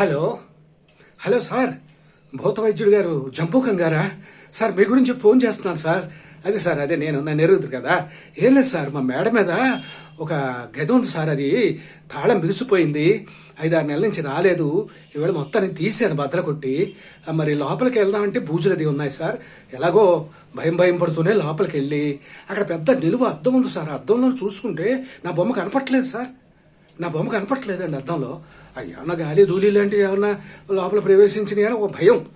Hello. Hello sir. భూత వైద్యుడు గారు జంబూకం గారా సార్ మీ గురించి ఫోన్ చేస్తున్నాను సార్. అదే సార్ అదే నేను నన్ను ఎరుగుతుంది కదా. ఏం లేదు సార్ మా మేడ మీద ఒక గది ఉంది సార్ అది తాళం బిగిసిపోయింది ఐదారు నెలల నుంచి రాలేదు. ఇవాళ మొత్తాన్ని తీసాను బద్దలు కొట్టి. మరి లోపలికి వెళ్దామంటే బూజులు అది ఉన్నాయి సార్. ఎలాగో భయం భయం పడుతూనే లోపలికి వెళ్ళి. అక్కడ పెద్ద నిలువ అద్దం ఉంది సార్. అద్దంలో చూసుకుంటే నా బొమ్మ కనపట్లేదు సార్. నా బొమ్మ కనపట్లేదండి అద్దంలో. ఏమన్నా గాలి ధూళి లాంటివి ఏమన్నా లోపల ప్రవేశించినాయి అని ఒక భయం.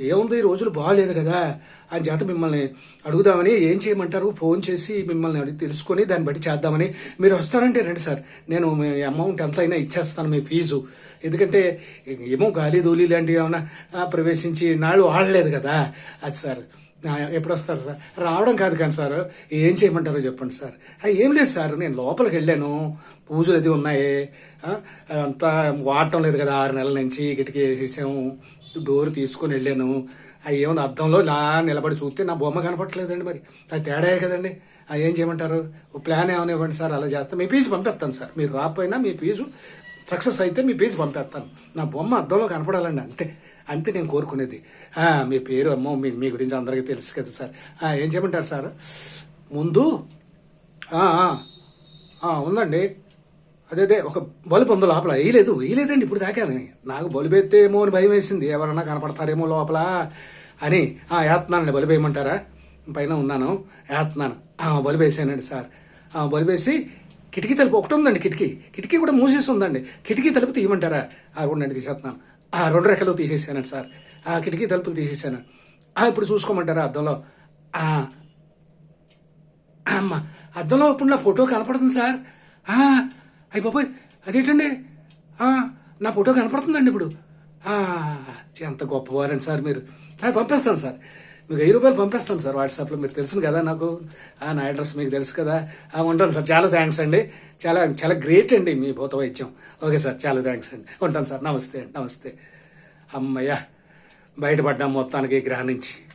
ఏముంది ఈ రోజులు బాగాలేదు కదా. అని చేత మిమ్మల్ని అడుగుదామని ఏం చేయమంటారు? ఫోన్ చేసి మిమ్మల్ని అడిగి తెలుసుకొని దాన్ని బట్టి చేద్దామని మీరు వస్తారంటే రండి సార్. నేను మీ అమౌంట్ ఎంత అయినా ఇచ్చేస్తాను మీ ఫీజు. ఎందుకంటే ఏమో గాలి ధూళి లాంటివి ఏమైనా ప్రవేశించి నాళ్ళు ఆడలేదు కదా. అది సార్ ఎప్పుడు వస్తారు సార్? రావడం కాదు కానీ సార్ ఏం చేయమంటారో చెప్పండి సార్. ఏం లేదు సార్ నేను లోపలికి వెళ్ళాను. పూజలు అది ఉన్నాయి. అంతా వాడటం లేదు కదా ఆరు నెలల నుంచి కిటికీ వేసేసాము. డోర్ తీసుకొని వెళ్ళాను. అవి ఏమన్నా అద్దంలో నా నిలబడి చూస్తే నా బొమ్మ కనపట్లేదండి మరి. అది తేడాయే కదండి. ఏం చేయమంటారు? ప్లాన్ ఏమైనా ఇవ్వండి సార్ అలా చేస్తే మీ ఫీజు పంపిస్తాను సార్. మీరు రాకపోయినా మీ ఫీజు సక్సెస్ అయితే మీ ఫీజు పంపేస్తాను. నా బొమ్మ అద్దంలో కనపడాలండి అంతే. అంతే నేను కోరుకునేది. మీ పేరు అమ్మో మీ మీ గురించి అందరికీ తెలుసు కదా సార్. ఏం చేయమంటారు సార్? ముందు ఉందండి. అదే అదే ఒక బల్బు ఉంది లోపల. వేయలేదు వేయలేదండి ఇప్పుడు దాకాను నాకు బల్బు ఎత్తేమో అని భయం వేసింది. ఎవరన్నా కనపడతారేమో లోపల అని. వేస్తున్నానండి బల్బు వేయమంటారా? పైన ఉన్నాను వేస్తున్నాను. బల్బు వేసానండి సార్. బల్బు వేసి కిటికీ తలుపు ఒకటి ఉందండి కిటికీ. కిటికీ కూడా మూసేసి ఉందండి. కిటికీ తలుపు తీయమంటారా? ఆ రెండు తీసేస్తున్నాను. ఆ రెండు రెక్కలు తీసేసాను సార్. ఆ కిటికీ తలుపులు తీసేసాను. ఆ ఇప్పుడు చూసుకోమంటారా అద్దంలో? అమ్మ అద్దంలో ఇప్పుడు నా ఫోటో కనపడుతుంది సార్. అయ్యి బాబోయ్ అదేంటండి? నా ఫోటో కనపడుతుందండి ఇప్పుడు. ఆ, ఎంత గొప్పవారండి సార్ మీరు. సార్ పంపిస్తాను సార్. మీకు వెయ్యి రూపాయలు పంపిస్తాను సార్ వాట్సాప్లో. మీరు తెలుసు కదా నాకు. ఆ, నా అడ్రస్ మీకు తెలుసు కదా. ఉంటాను సార్. చాలా థ్యాంక్స్ అండి. చాలా చాలా గ్రేట్ అండి మీ భూత వైద్యం. ఓకే సార్ చాలా థ్యాంక్స్ అండి. ఉంటాను సార్. నమస్తే అండి నమస్తే. అమ్మయ్యా బయటపడ్డాం మొత్తానికి ఈ గ్రహం నుంచి.